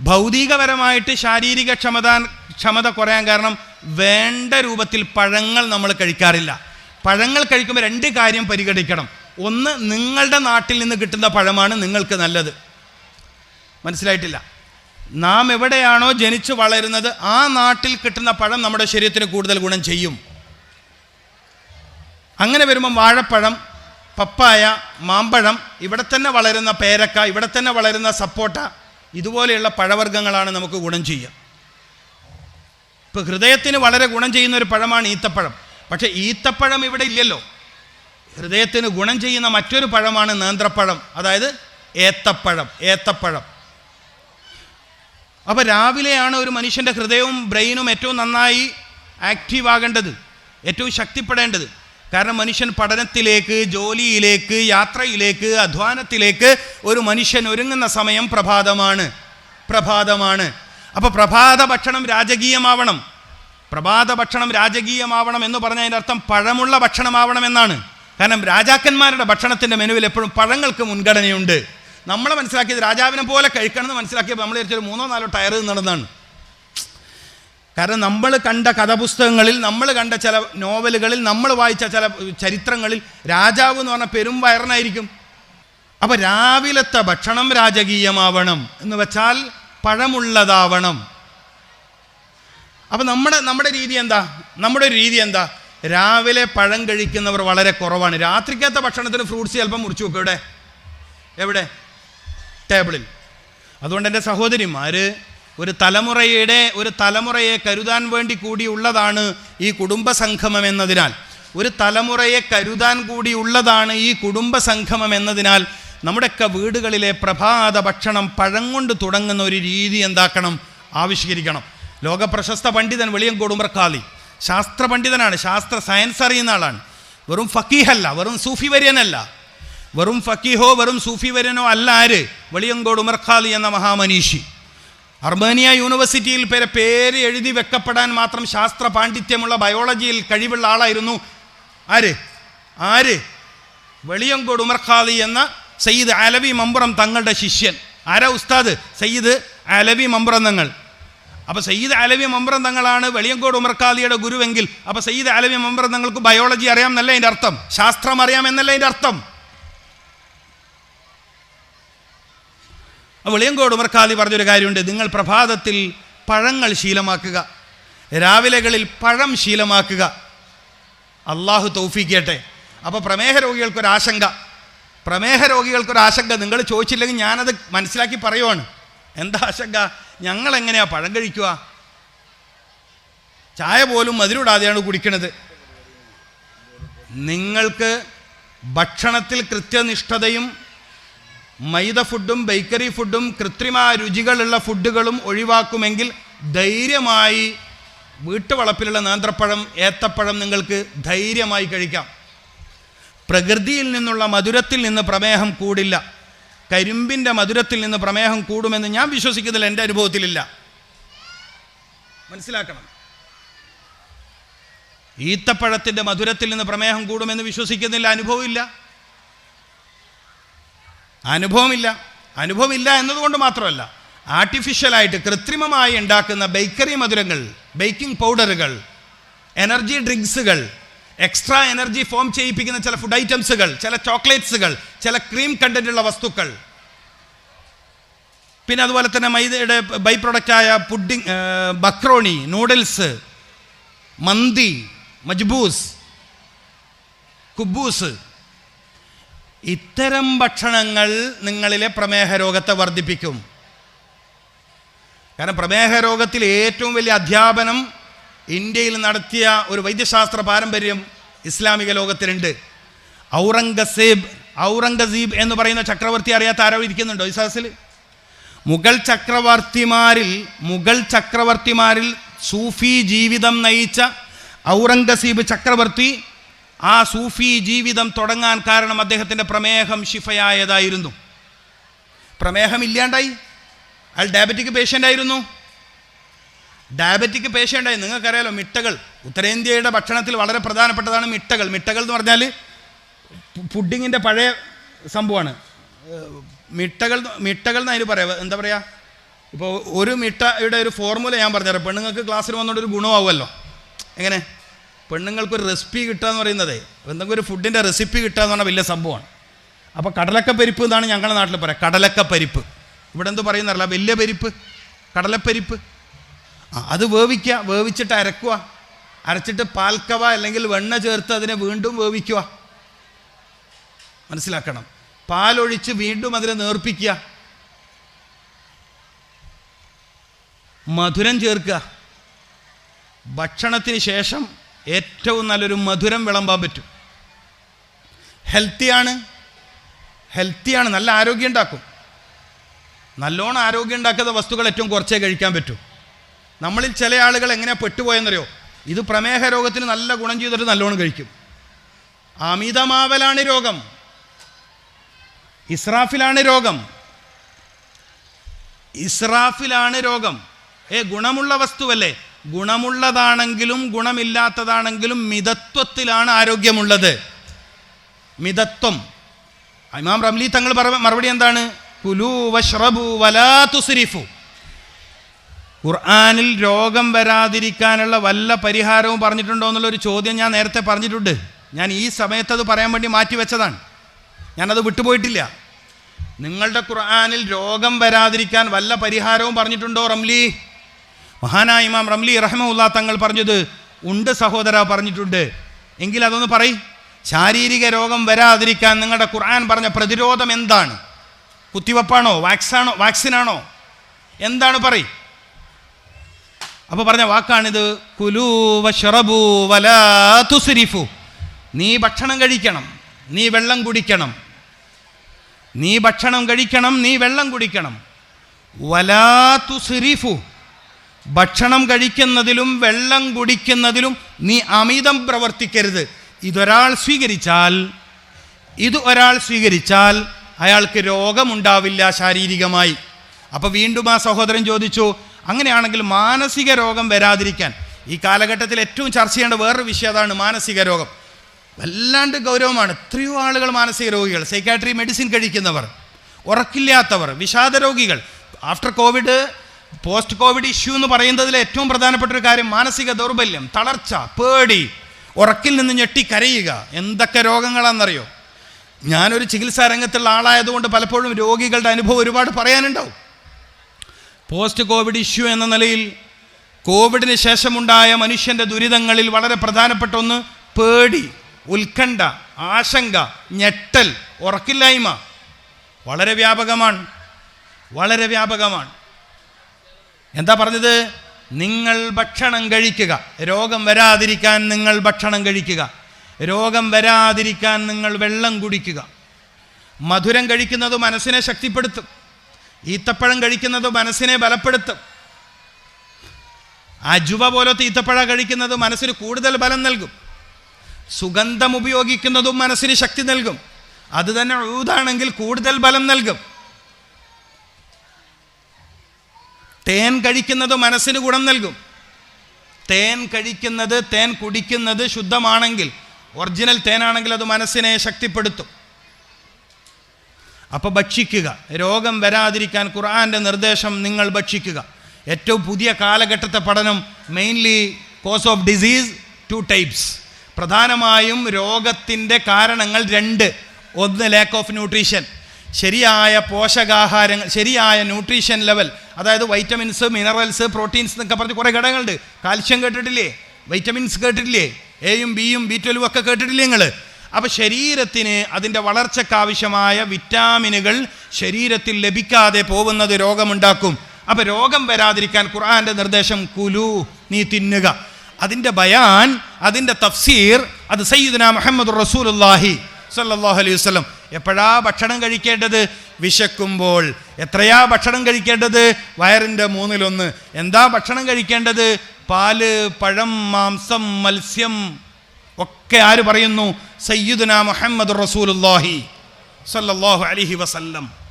ഭൗതികപരമായിട്ട് ശാരീരിക ക്ഷമത ക്ഷമത കുറയാൻ കാരണം വേണ്ട രൂപത്തിൽ പഴങ്ങൾ നമ്മൾ കഴിക്കാറില്ല. പഴങ്ങൾ കഴിക്കുമ്പോൾ രണ്ട് കാര്യം പരിഗണിക്കണം. ഒന്ന് നിങ്ങളുടെ നാട്ടിൽ നിന്ന് കിട്ടുന്ന പഴമാണ് നിങ്ങൾക്ക് നല്ലത്. മനസ്സിലായിട്ടില്ല? നാം എവിടെയാണോ ജനിച്ചു വളരുന്നത് ആ നാട്ടിൽ കിട്ടുന്ന പഴം നമ്മുടെ ശരീരത്തിന് കൂടുതൽ ഗുണം ചെയ്യും. അങ്ങനെ വരുമ്പം വാഴപ്പഴം പപ്പായ മാമ്പഴം ഇവിടെ തന്നെ വളരുന്ന പേരക്ക ഇവിടെ തന്നെ വളരുന്ന സപ്പോട്ട ഇതുപോലെയുള്ള പഴവർഗങ്ങളാണ് നമുക്ക് ഗുണം ചെയ്യുക. ഇപ്പോൾ ഹൃദയത്തിന് വളരെ ഗുണം ചെയ്യുന്ന ഒരു പഴമാണ് ഈത്തപ്പഴം. പക്ഷേ ഈത്തപ്പഴം ഇവിടെ ഇല്ലല്ലോ. ഹൃദയത്തിന് ഗുണം ചെയ്യുന്ന മറ്റൊരു പഴമാണ് നേന്ത്രപ്പഴം. അതായത് ഏത്തപ്പഴം ഏത്തപ്പഴം. അപ്പോൾ രാവിലെയാണ് ഒരു മനുഷ്യന്റെ ഹൃദയവും ബ്രെയിനും ഏറ്റവും നന്നായി ആക്റ്റീവ് ആകേണ്ടത് ഏറ്റവും ശക്തിപ്പെടേണ്ടത്. കാരണം മനുഷ്യൻ പഠനത്തിലേക്ക് ജോലിയിലേക്ക് യാത്രയിലേക്ക് അധ്വാനത്തിലേക്ക് ഒരു മനുഷ്യൻ ഒരുങ്ങുന്ന സമയം പ്രഭാതമാണ്. പ്രഭാതമാണ്. അപ്പോൾ പ്രഭാത ഭക്ഷണം രാജകീയമാവണം. പ്രഭാത ഭക്ഷണം രാജകീയമാവണം എന്ന് പറഞ്ഞതിന്റെ അർത്ഥം പഴമുള്ള ഭക്ഷണമാവണം എന്നാണ് കാരണം രാജാക്കന്മാരുടെ ഭക്ഷണത്തിന്റെ മെനുവിൽ എപ്പോഴും പഴങ്ങൾക്ക് മുൻഗണനയുണ്ട്. നമ്മളെ മനസ്സിലാക്കിയത് രാജാവിനെ പോലെ കഴിക്കണം എന്ന് മനസ്സിലാക്കിയപ്പോൾ നമ്മൾ വിചാരിച്ചൊരു മൂന്നോ നാലോ ടയർ നടന്നാണ് കാരണം നമ്മൾ കണ്ട കഥാപുസ്തകങ്ങളിൽ നമ്മൾ കണ്ട ചില നോവലുകളിൽ നമ്മൾ വായിച്ച ചില ചരിത്രങ്ങളിൽ രാജാവ് എന്ന് പറഞ്ഞ പെരും വയറനായിരിക്കും. അപ്പോൾ രാവിലത്തെ ഭക്ഷണം രാജകീയമാവണം എന്ന് വെച്ചാൽ പഴമുള്ളതാവണം. അപ്പം നമ്മുടെ നമ്മുടെ രീതി എന്താ? നമ്മുടെ ഒരു രീതി എന്താ? രാവിലെ പഴം കഴിക്കുന്നവർ വളരെ കുറവാണ്. രാത്രിക്കത്തെ ഭക്ഷണത്തിന് ഫ്രൂട്ട്സ് ചിലപ്പോൾ മുറിച്ച് വെക്കും. എവിടെ? എവിടെ? ടേബിളിൽ അതുകൊണ്ട് എന്റെ സഹോദരിമാർ ഒരു തലമുറയുടെ ഒരു തലമുറയെ കരുതാൻ വേണ്ടി കൂടിയുള്ളതാണ് ഈ കുടുംബ സംഗമം എന്നതിനാൽ. ഒരു തലമുറയെ കരുതാൻ കൂടിയുള്ളതാണ് ഈ കുടുംബ സംഗമം എന്നതിനാൽ നമ്മുടെയൊക്കെ വീടുകളിലെ പ്രഭാത ഭക്ഷണം പഴം കൊണ്ട് തുടങ്ങുന്ന ഒരു രീതി എന്താക്കണം? ആവിഷ്കരിക്കണം. ലോക പ്രശസ്ത പണ്ഡിതൻ വെളിയം ഉമർഖാലി ശാസ്ത്ര പണ്ഡിതനാണ് ശാസ്ത്ര സയൻസ് അറിയുന്ന ആളാണ്. വെറും ഫക്കീഹല്ല വെറും സൂഫി വര്യനല്ല വെറും ഫക്കീഹോ വെറും സൂഫി വര്യനോ അല്ല ആര്? വെളിയങ്കോട് ഉമർഖാലി എന്ന മഹാമനീഷി. അർമേനിയ യൂണിവേഴ്സിറ്റിയിൽ പേരെ പേര് എഴുതി വെക്കപ്പെടാൻ മാത്രം ശാസ്ത്ര പാണ്ഡിത്യമുള്ള ബയോളജിയിൽ കഴിവുള്ള ആളായിരുന്നു ആര്? ആര്? വെളിയങ്കോട് ഉമർഖാദി എന്ന സയ്യിദ് അലവി മമ്പുറം തങ്ങളുടെ ശിഷ്യൻ. ആരാ ഉസ്താദ്? സയ്യിദ് അലവി മമ്പുറം തങ്ങൾ. അപ്പോൾ സയ്യിദ് അലവി മമ്പുറം തങ്ങളാണ് വെളിയങ്കോട് ഉമർഖാദിയുടെ ഗുരുവെങ്കിൽ അപ്പോൾ സയ്യിദ് അലവി മമ്പുറം തങ്ങൾക്ക് ബയോളജി അറിയാം എന്നല്ല അതിന്റെ അർത്ഥം? ശാസ്ത്രം അറിയാം എന്നല്ല അതിന്റെ അർത്ഥം? വെളിയങ്കോട് ഉമർക്കാലി പറഞ്ഞൊരു കാര്യമുണ്ട്. നിങ്ങൾ പ്രഭാതത്തിൽ പഴങ്ങൾ ശീലമാക്കുക. രാവിലെകളിൽ പഴം ശീലമാക്കുക. അള്ളാഹു തൗഫിക്കട്ടെ അപ്പോൾ പ്രമേഹ രോഗികൾക്കൊരാശങ്ക. പ്രമേഹ രോഗികൾക്കൊരാശങ്ക. നിങ്ങൾ ചോദിച്ചില്ലെങ്കിൽ ഞാനത് മനസ്സിലാക്കി പറയുവാണ്. എന്താ ആശങ്ക? ഞങ്ങളെങ്ങനെയാണ് പഴം കഴിക്കുക? ചായ പോലും മധുരമിടാതെയാണ് കുടിക്കണത്. നിങ്ങൾക്ക് ഭക്ഷണത്തിൽ കൃത്യനിഷ്ഠതയും മൈദ ഫുഡും ബേക്കറി ഫുഡും കൃത്രിമ രുചികളുള്ള ഫുഡുകളും ഒഴിവാക്കുമെങ്കിൽ ധൈര്യമായി വീട്ടുവളപ്പിലുള്ള നേന്ത്രപ്പഴം ഏത്തപ്പഴം നിങ്ങൾക്ക് ധൈര്യമായി കഴിക്കാം. പ്രകൃതിയിൽ നിന്നുള്ള മധുരത്തിൽ നിന്ന് പ്രമേഹം കൂടില്ല. കരിമ്പിന്റെ മധുരത്തിൽ നിന്ന് പ്രമേഹം കൂടുമെന്ന് ഞാൻ വിശ്വസിക്കുന്നില്ല എന്റെ അനുഭവത്തിലില്ല. മനസ്സിലാക്കണം. ഈത്തപ്പഴത്തിന്റെ മധുരത്തിൽ നിന്ന് പ്രമേഹം കൂടുമെന്ന് വിശ്വസിക്കുന്നില്ല അനുഭവമില്ല. അനുഭവമില്ല. അനുഭവമില്ല എന്നതുകൊണ്ട് മാത്രമല്ല ആർട്ടിഫിഷ്യലായിട്ട് കൃത്രിമമായി ഉണ്ടാക്കുന്ന ബേക്കറി മധുരങ്ങൾ ബേക്കിംഗ് പൗഡറുകൾ എനർജി ഡ്രിങ്ക്സുകൾ എക്സ്ട്രാ എനർജി ഫോം ചെയ്യിപ്പിക്കുന്ന ചില ഫുഡ് ഐറ്റംസുകൾ ചില ചോക്ലേറ്റ്സുകൾ ചില ക്രീം കണ്ടന്റുള്ള വസ്തുക്കൾ. പിന്നെ അതുപോലെ തന്നെ മൈദയുടെ ബൈ പ്രൊഡക്റ്റായ പുഡിംഗ് ബക്രോണി നൂഡിൽസ് മന്തി മജ്ബൂസ് കുബൂസ് ഇത്തരം ഭക്ഷണങ്ങൾ നിങ്ങളിലെ പ്രമേഹ രോഗത്തെ വർദ്ധിപ്പിക്കും. കാരണം പ്രമേഹ രോഗത്തിൽ ഏറ്റവും വലിയ അധ്യാപനം ഇന്ത്യയിൽ നടത്തിയ ഒരു വൈദ്യശാസ്ത്ര പാരമ്പര്യം ഇസ്ലാമിക ലോകത്തിലുണ്ട്. ഔറംഗസേബ് ഔറംഗസീബ് എന്ന് പറയുന്ന ചക്രവർത്തി അറിയാത്ത ആരോ ഇരിക്കുന്നുണ്ടോ ഇസാസിൽ മുഗൾ ചക്രവർത്തിമാരിൽ മുഗൾ ചക്രവർത്തിമാരിൽ സൂഫി ജീവിതം നയിച്ച ഔറംഗസീബ് ചക്രവർത്തി ആ സൂഫി ജീവിതം തുടങ്ങാൻ കാരണം അദ്ദേഹത്തിന്റെ പ്രമേഹം ശിഫയായതായിരുന്നു. പ്രമേഹം ഇല്ലാണ്ടായി. അയാൾ ഡയബറ്റിക് പേഷ്യന്റ് ആയിരുന്നു. ഡയബറ്റിക് പേഷ്യന്റായി നിങ്ങൾക്കറിയാലോ മിട്ടകൾ. ഉത്തരേന്ത്യയുടെ ഭക്ഷണത്തിൽ വളരെ പ്രധാനപ്പെട്ടതാണ് മിട്ടകൾ. മിട്ടകൾ എന്ന് പറഞ്ഞാൽ പുഡിങ്ങിന്റെ പഴയ സംഭവമാണ്. മിട്ടകൾ മിട്ടകൾ എന്ന് അതിന് പറയാം? എന്താ പറയുക ഇപ്പോൾ ഒരു മിട്ടയുടെ ഒരു ഫോർമുല ഞാൻ പറഞ്ഞുതരാം. പെണ്ണുങ്ങൾക്ക് ക്ലാസ്സിൽ വന്നുകൊണ്ട് ഒരു ഗുണമാവുമല്ലോ. എങ്ങനെ? പെണ്ണുങ്ങൾക്കൊരു റെസിപ്പി കിട്ടുക എന്ന് പറയുന്നത്. എന്തെങ്കിലും ഒരു ഫുഡിന്റെ റെസിപ്പി കിട്ടുക എന്ന് പറഞ്ഞാൽ വലിയ സംഭവമാണ്. അപ്പോൾ കടലക്ക പരിപ്പ് എന്നാണ് ഞങ്ങളുടെ നാട്ടിൽ പറയാം. കടലക്ക പരിപ്പ്. ഇവിടെ എന്ത് പറയുന്നറിയില്ല വലിയ പരിപ്പ് കടലപ്പരിപ്പ്. അത് വേവിക്കുക. വേവിച്ചിട്ട് അരക്കുക. അരച്ചിട്ട് പാൽക്കവ അല്ലെങ്കിൽ വെണ്ണ ചേർത്ത് അതിനെ വീണ്ടും വേവിക്കുക. മനസ്സിലാക്കണം. പാലൊഴിച്ച് വീണ്ടും അതിനെ നേർപ്പിക്കുക. മധുരം ചേർക്കുക. ഭക്ഷണത്തിന് ശേഷം ഏറ്റവും നല്ലൊരു മധുരം വിളമ്പാൻ പറ്റും. ഹെൽത്തിയാണ്. ഹെൽത്തിയാണ്. നല്ല ആരോഗ്യം ഉണ്ടാക്കും. നല്ലോണം ആരോഗ്യം ഉണ്ടാക്കുന്ന വസ്തുക്കൾ ഏറ്റവും കുറച്ചേ കഴിക്കാൻ പറ്റൂ. നമ്മളിൽ ചില ആളുകൾ എങ്ങനെയാണ് പെട്ടുപോയെന്നറിയോ? ഇത് പ്രമേഹ രോഗത്തിന് നല്ല ഗുണം ചെയ്തിട്ട് നല്ലോണം കഴിക്കും. അമിതമാവലാണ് രോഗം. ഇസ്രാഫിലാണ് രോഗം. ഇസ്രാഫിലാണ് രോഗം. ഏ ഗുണമുള്ള വസ്തുവല്ലേ? ഗുണമുള്ളതാണെങ്കിലും ഗുണമില്ലാത്തതാണെങ്കിലും മിതത്വത്തിലാണ് ആരോഗ്യമുള്ളത്. മിതത്വം. ഇമാം റംലി തങ്ങൾ മറുപടി എന്താണ്? ഖുർആാനിൽ രോഗം വരാതിരിക്കാനുള്ള വല്ല പരിഹാരവും പറഞ്ഞിട്ടുണ്ടോ എന്നുള്ളൊരു ചോദ്യം ഞാൻ നേരത്തെ പറഞ്ഞിട്ടുണ്ട്. ഞാൻ ഈ സമയത്ത് അത് പറയാൻ വേണ്ടി മാറ്റിവെച്ചതാണ് ഞാനത് വിട്ടുപോയിട്ടില്ല. നിങ്ങളുടെ ഖുർആാനിൽ രോഗം വരാതിരിക്കാൻ വല്ല പരിഹാരവും പറഞ്ഞിട്ടുണ്ടോ റംലി? മഹാനായ ഇമാം റംലി റഹ്മുല്ല തങ്ങൾ പറഞ്ഞത് ഉണ്ട് സഹോദര പറഞ്ഞിട്ടുണ്ട്. എങ്കിൽ അതൊന്ന് പറയ്. ശാരീരിക രോഗം വരാതിരിക്കാൻ നിങ്ങളുടെ ഖുർആൻ പറഞ്ഞ പ്രതിരോധം എന്താണ്? കുത്തിവെപ്പാണോ? വാക്സാണോ? വാക്സിനാണോ? എന്താണ് പറയ്? അപ്പോൾ പറഞ്ഞ വാക്കാണിത്. കുലു വലാ നീ ഭക്ഷണം കഴിക്കണം. നീ വെള്ളം കുടിക്കണം. നീ ഭക്ഷണം കഴിക്കണം. നീ വെള്ളം കുടിക്കണം. വലാ തുസ്രിഫു. ഭക്ഷണം കഴിക്കുന്നതിലും വെള്ളം കുടിക്കുന്നതിലും നീ അമിതം പ്രവർത്തിക്കരുത്. ഇതൊരാൾ സ്വീകരിച്ചാൽ ഇത് ഒരാൾ സ്വീകരിച്ചാൽ അയാൾക്ക് രോഗമുണ്ടാവില്ല ശാരീരികമായി. അപ്പോൾ വീണ്ടും ആ സഹോദരൻ ചോദിച്ചു അങ്ങനെയാണെങ്കിൽ മാനസിക രോഗം വരാതിരിക്കാൻ ഈ കാലഘട്ടത്തിൽ ഏറ്റവും ചർച്ച ചെയ്യേണ്ട വേറൊരു വിഷയം അതാണ് മാനസിക രോഗം. വല്ലാണ്ട് ഗൗരവമാണ്. എത്രയോ ആളുകൾ മാനസിക രോഗികൾ സൈക്കാട്രി മെഡിസിൻ കഴിക്കുന്നവർ ഉറക്കില്ലാത്തവർ വിഷാദ രോഗികൾ after COVID post COVID issue എന്ന് പറയുന്നതിൽ ഏറ്റവും പ്രധാനപ്പെട്ട ഒരു കാര്യം മാനസിക ദൗർബല്യം തളർച്ച പേടി ഉറക്കിൽ നിന്ന് ഞെട്ടി കരയുക എന്തൊക്കെ രോഗങ്ങളാണെന്നറിയോ? ഞാനൊരു ചികിത്സാ രംഗത്തുള്ള ആളായതുകൊണ്ട് പലപ്പോഴും രോഗികളുടെ അനുഭവം ഒരുപാട് പറയാനുണ്ടാവും. പോസ്റ്റ് കോവിഡ് ഇഷ്യൂ എന്ന നിലയിൽ കോവിഡിന് ശേഷമുണ്ടായ മനുഷ്യന്റെ ദുരിതങ്ങളിൽ വളരെ പ്രധാനപ്പെട്ട ഒന്ന് പേടി ഉത്കണ്ഠ ആശങ്ക ഞെട്ടൽ ഉറക്കില്ലായ്മ. വളരെ വ്യാപകമാണ്. വളരെ വ്യാപകമാണ്. എന്താ പറഞ്ഞത്? നിങ്ങൾ ഭക്ഷണം കഴിക്കുക. രോഗം വരാതിരിക്കാൻ നിങ്ങൾ ഭക്ഷണം കഴിക്കുക. രോഗം വരാതിരിക്കാൻ നിങ്ങൾ വെള്ളം കുടിക്കുക. മധുരം കഴിക്കുന്നത് മനസ്സിനെ ശക്തിപ്പെടുത്തും. ഈത്തപ്പഴം കഴിക്കുന്നത് മനസ്സിനെ ബലപ്പെടുത്തും. അജുവ പോലത്തെ ഈത്തപ്പഴ കഴിക്കുന്നത് മനസ്സിന് കൂടുതൽ ബലം നൽകും. സുഗന്ധം ഉപയോഗിക്കുന്നതും മനസ്സിന് ശക്തി നൽകും. അത് തന്നെ ഊതാണെങ്കിൽ കൂടുതൽ ബലം നൽകും. തേൻ കഴിക്കുന്നത് മനസ്സിന് ഗുണം നൽകും. തേൻ കഴിക്കുന്നത് തേൻ കുടിക്കുന്നത് ശുദ്ധമാണെങ്കിൽ ഒറിജിനൽ തേനാണെങ്കിൽ അത് മനസ്സിനെ ശക്തിപ്പെടുത്തും. അപ്പോൾ ഭക്ഷിക്കുക. രോഗം വരാതിരിക്കാൻ ഖുർആന്റെ നിർദ്ദേശം നിങ്ങൾ ഭക്ഷിക്കുക. ഏറ്റവും പുതിയ കാലഘട്ടത്തെ പഠനം mainly cause of disease two types പ്രധാനമായും രോഗത്തിന്റെ കാരണങ്ങൾ രണ്ട്. ഒന്ന് ലാക്ക് ഓഫ് ന്യൂട്രീഷൻ ശരിയായ പോഷകാഹാരങ്ങൾ ശരിയായ ന്യൂട്രീഷൻ ലെവൽ അതായത് വൈറ്റമിൻസ് മിനറൽസ് പ്രോട്ടീൻസ് എന്നൊക്കെ പറഞ്ഞ് കുറേ ഘടകങ്ങളുണ്ട്. കാൽഷ്യം കേട്ടിട്ടില്ലേ? വൈറ്റമിൻസ് കേട്ടിട്ടില്ലേ? എയും ബിയും ബി ട്വൽവും ഒക്കെ കേട്ടിട്ടില്ലേ നിങ്ങൾ അപ്പോൾ ശരീരത്തിന് അതിന്റെ വളർച്ചക്കാവശ്യമായ വിറ്റാമിനുകൾ ശരീരത്തിൽ ലഭിക്കാതെ പോകുന്നത് രോഗമുണ്ടാക്കും. അപ്പോൾ രോഗം വരാതിരിക്കാൻ ഖുർആന്റെ നിർദ്ദേശം കുലു നീ തിന്നുക. അതിന്റെ ബയാൻ അതിന്റെ തഫ്സീർ അത് സയ്യിദുന മുഹമ്മദ് റസൂലുല്ലാഹി സല്ലല്ലാഹു അലൈഹി എപ്പോഴാ ഭക്ഷണം കഴിക്കേണ്ടത്? വിശക്കുമ്പോൾ. എത്രയാ ഭക്ഷണം കഴിക്കേണ്ടത്? വയറിന്റെ മൂന്നിലൊന്ന്. എന്താ ഭക്ഷണം കഴിക്കേണ്ടത്? പാൽ പഴം മാംസം മത്സ്യം. ഒക്കെ ആര് പറയുന്നു? സയ്യിദുന മുഹമ്മദ് റസൂലുല്ലാഹി സല്ലല്ലാഹു അലൈഹി വസല്ലം.